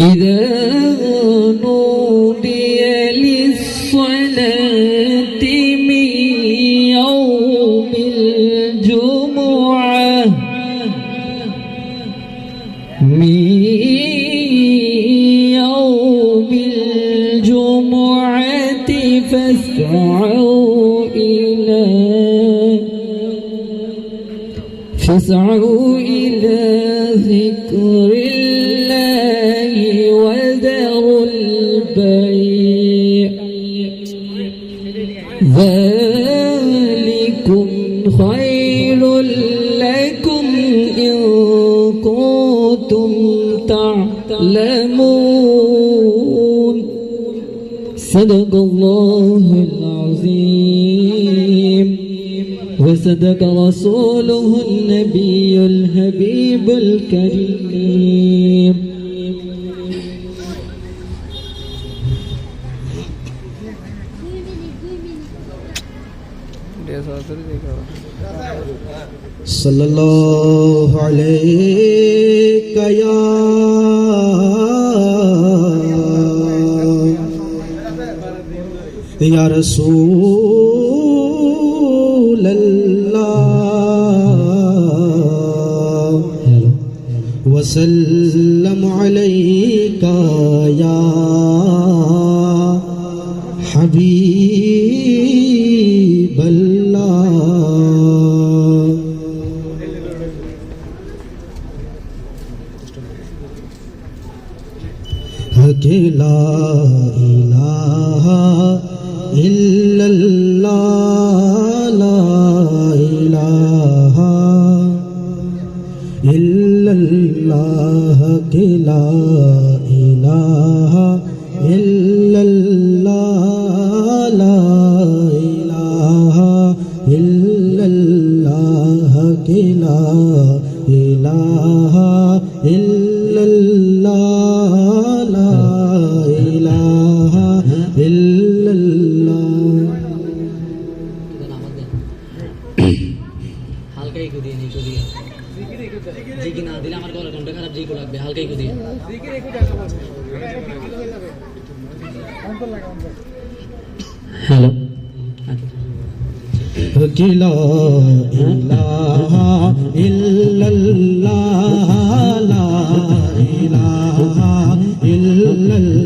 إذا نودي للصلاة من يوم الجمعة من يوم الجمعة فاسعوا إلى فاسعوا إلى ذكر الله وذروا البيع. ذلكم خير لكم إن كنتم تعلمون. صدق الله العظيم. وصدق رسوله النبي الحبيب الكريم. صلى الله عليك يا يا رسول وسلم عليك يا حبيب الله. لا إله إلا الله. کہ لا الہ الا اللہ لا الہ الا اللہ کہ لا الہ الا اللہ لا الہ الا اللہ জিগি না দিলে আমার গলার কণ্ঠ খারাপ জিগু লাগবে হালকা একটু দিয়ে। হ্যালো। কিলো হ্যাঁ? ইলাহা ইল্লাল্লাহ লা ইলাহা ইল্লাল্লাহ।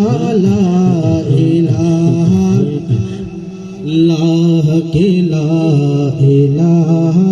ला ला